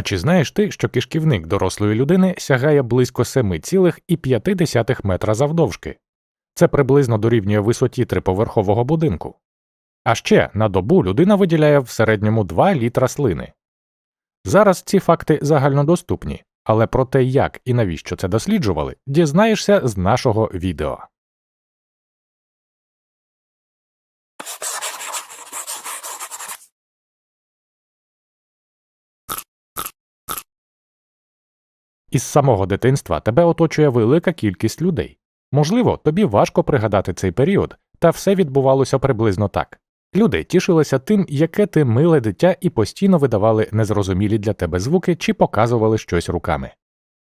А чи знаєш ти, що кишківник дорослої людини сягає близько 7,5 метра завдовжки? Це приблизно дорівнює висоті триповерхового будинку. А ще на добу людина виділяє в середньому 2 літра слини. Зараз ці факти загальнодоступні, але про те, як і навіщо це досліджували, дізнаєшся з нашого відео. Із самого дитинства тебе оточує велика кількість людей. Можливо, тобі важко пригадати цей період, та все відбувалося приблизно так. Люди тішилися тим, яке ти миле дитя, і постійно видавали незрозумілі для тебе звуки чи показували щось руками.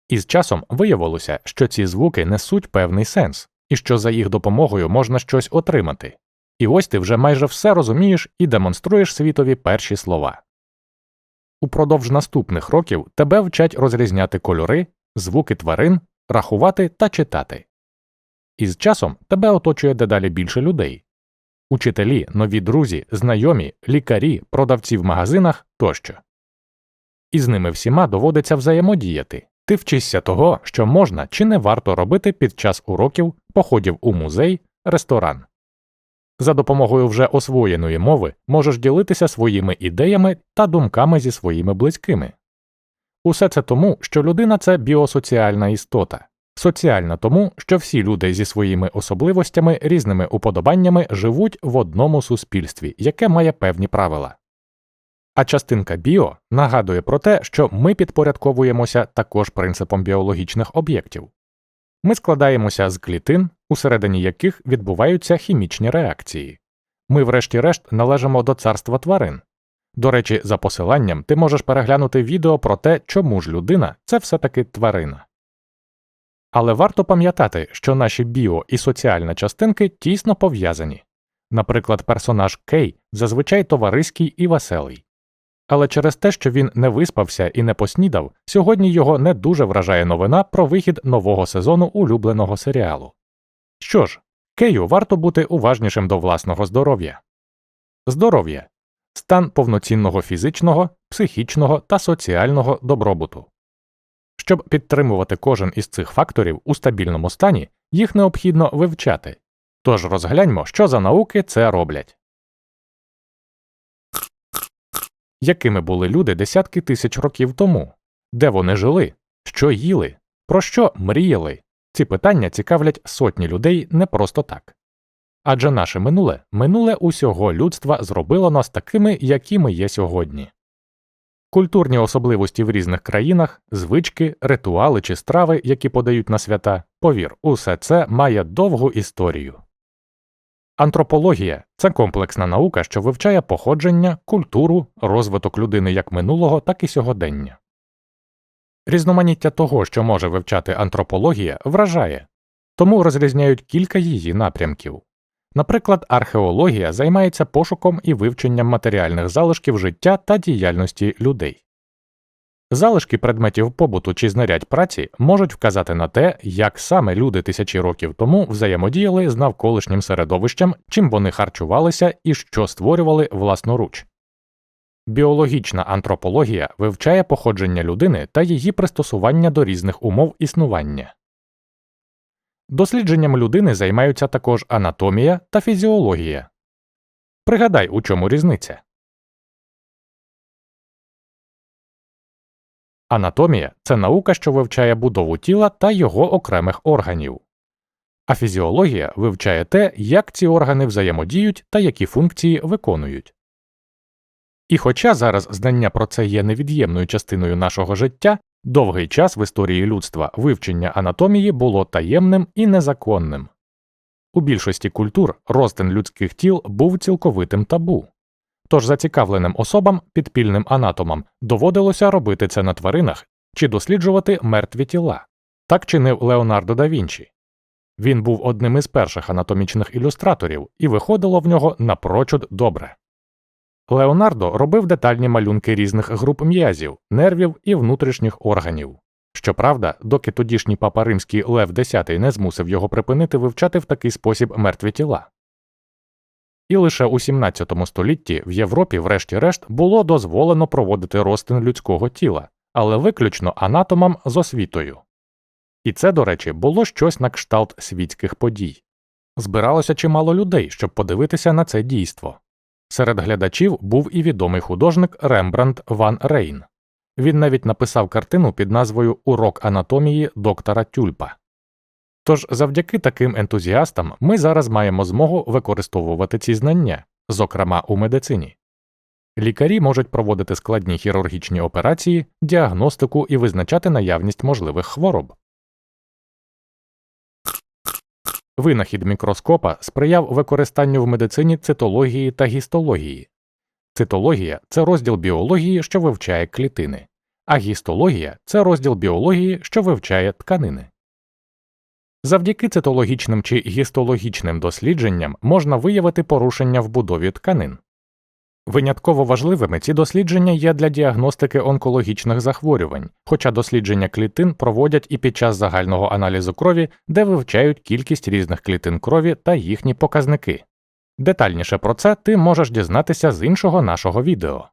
І з часом виявилося, що ці звуки несуть певний сенс, і що за їх допомогою можна щось отримати. І ось ти вже майже все розумієш і демонструєш світові перші слова. Упродовж наступних років тебе вчать розрізняти кольори, звуки тварин, рахувати та читати. І з часом тебе оточує дедалі більше людей учителі, нові друзі, знайомі, лікарі, продавці в магазинах тощо. І з ними всіма доводиться взаємодіяти. Ти вчишся того, що можна чи не варто робити під час уроків, походів у музей, ресторан. За допомогою вже освоєної мови можеш ділитися своїми ідеями та думками зі своїми близькими. Усе це тому, що людина це біосоціальна істота, соціальна тому, що всі люди зі своїми особливостями, різними уподобаннями живуть в одному суспільстві, яке має певні правила. А частинка біо нагадує про те, що ми підпорядковуємося також принципом біологічних об'єктів. Ми складаємося з клітин, усередині яких відбуваються хімічні реакції. Ми, врешті-решт, належимо до царства тварин. До речі, за посиланням ти можеш переглянути відео про те, чому ж людина це все таки тварина. Але варто пам'ятати, що наші біо і соціальні частинки тісно пов'язані. Наприклад, персонаж Кей зазвичай товариський і веселий. Але через те, що він не виспався і не поснідав, сьогодні його не дуже вражає новина про вихід нового сезону улюбленого серіалу. Що ж, Кею варто бути уважнішим до власного здоров'я. Здоров'я стан повноцінного фізичного, психічного та соціального добробуту. Щоб підтримувати кожен із цих факторів у стабільному стані, їх необхідно вивчати. Тож розгляньмо, що за науки це роблять. Якими були люди десятки тисяч років тому, де вони жили, що їли, про що мріяли? Ці питання цікавлять сотні людей не просто так. Адже наше минуле минуле усього людства зробило нас такими, які ми є сьогодні. Культурні особливості в різних країнах, звички, ритуали чи страви, які подають на свята, повір, усе це має довгу історію. Антропологія це комплексна наука, що вивчає походження, культуру, розвиток людини як минулого, так і сьогодення. Різноманіття того, що може вивчати антропологія, вражає, тому розрізняють кілька її напрямків. Наприклад, археологія займається пошуком і вивченням матеріальних залишків життя та діяльності людей. Залишки предметів побуту чи знарядь праці можуть вказати на те, як саме люди тисячі років тому взаємодіяли з навколишнім середовищем, чим вони харчувалися і що створювали власноруч. Біологічна антропологія вивчає походження людини та її пристосування до різних умов існування. Дослідженням людини займаються також анатомія та фізіологія. Пригадай, у чому різниця. Анатомія це наука, що вивчає будову тіла та його окремих органів. А фізіологія вивчає те, як ці органи взаємодіють та які функції виконують. І хоча зараз знання про це є невід'ємною частиною нашого життя, довгий час в історії людства вивчення анатомії було таємним і незаконним. У більшості культур розтин людських тіл був цілковитим табу. Тож зацікавленим особам, підпільним анатомам, доводилося робити це на тваринах чи досліджувати мертві тіла. Так чинив Леонардо да Вінчі. Він був одним із перших анатомічних ілюстраторів, і виходило в нього напрочуд добре. Леонардо робив детальні малюнки різних груп м'язів, нервів і внутрішніх органів. Щоправда, доки тодішній папа римський Лев X не змусив його припинити вивчати в такий спосіб мертві тіла. І лише у 17 столітті в Європі, врешті-решт, було дозволено проводити розтин людського тіла, але виключно анатомам з освітою. І це, до речі, було щось на кшталт світських подій. Збиралося чимало людей, щоб подивитися на це дійство. Серед глядачів був і відомий художник Рембрандт Ван Рейн. Він навіть написав картину під назвою Урок анатомії доктора Тюльпа. Тож завдяки таким ентузіастам ми зараз маємо змогу використовувати ці знання, зокрема у медицині. Лікарі можуть проводити складні хірургічні операції, діагностику і визначати наявність можливих хвороб. Винахід мікроскопа сприяв використанню в медицині цитології та гістології. Цитологія це розділ біології, що вивчає клітини, а гістологія це розділ біології, що вивчає тканини. Завдяки цитологічним чи гістологічним дослідженням можна виявити порушення в будові тканин. Винятково важливими ці дослідження є для діагностики онкологічних захворювань, хоча дослідження клітин проводять і під час загального аналізу крові, де вивчають кількість різних клітин крові та їхні показники. Детальніше про це ти можеш дізнатися з іншого нашого відео.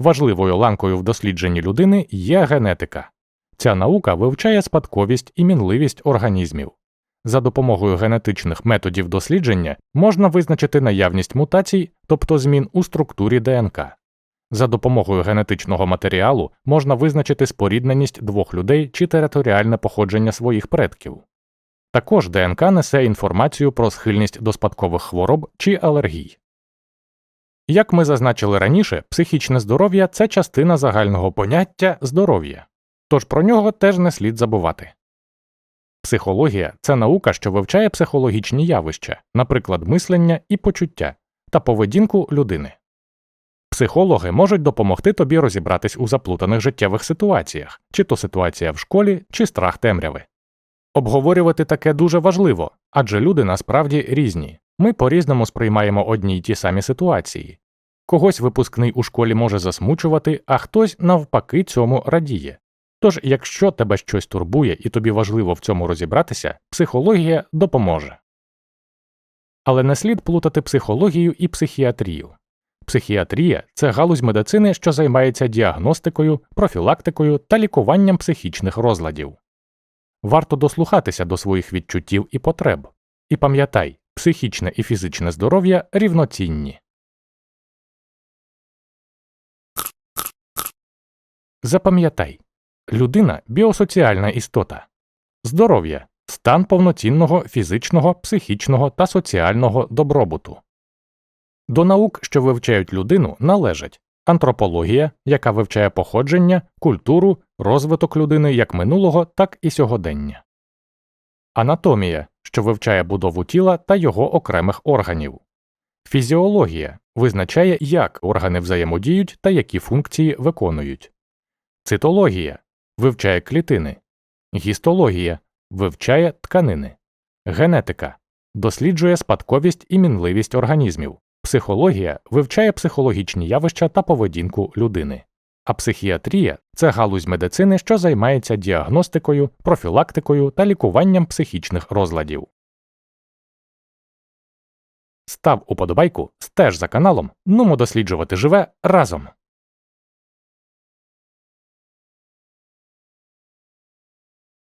Важливою ланкою в дослідженні людини є генетика. Ця наука вивчає спадковість і мінливість організмів. За допомогою генетичних методів дослідження можна визначити наявність мутацій, тобто змін у структурі ДНК. За допомогою генетичного матеріалу можна визначити спорідненість двох людей чи територіальне походження своїх предків. Також ДНК несе інформацію про схильність до спадкових хвороб чи алергій. Як ми зазначили раніше, психічне здоров'я це частина загального поняття здоров'я, тож про нього теж не слід забувати. Психологія це наука, що вивчає психологічні явища, наприклад, мислення і почуття та поведінку людини. Психологи можуть допомогти тобі розібратись у заплутаних життєвих ситуаціях, чи то ситуація в школі, чи страх темряви. Обговорювати таке дуже важливо, адже люди насправді різні. Ми по різному сприймаємо одні й ті самі ситуації. Когось випускний у школі може засмучувати, а хтось навпаки цьому радіє. Тож, якщо тебе щось турбує і тобі важливо в цьому розібратися, психологія допоможе. Але не слід плутати психологію і психіатрію. Психіатрія це галузь медицини, що займається діагностикою, профілактикою та лікуванням психічних розладів. Варто дослухатися до своїх відчуттів і потреб. І пам'ятай, психічне і фізичне здоров'я рівноцінні. Запам'ятай людина біосоціальна істота, здоров'я стан повноцінного фізичного, психічного та соціального добробуту. До наук, що вивчають людину, належать антропологія, яка вивчає походження, культуру, розвиток людини як минулого, так і сьогодення, анатомія, що вивчає будову тіла та його окремих органів, фізіологія визначає, як органи взаємодіють та які функції виконують, цитологія вивчає клітини, гістологія вивчає тканини, генетика досліджує спадковість і мінливість організмів, психологія вивчає психологічні явища та поведінку людини. А психіатрія це галузь медицини, що займається діагностикою, профілактикою та лікуванням психічних розладів. Став уподобайку, стеж за каналом, нумо досліджувати живе разом.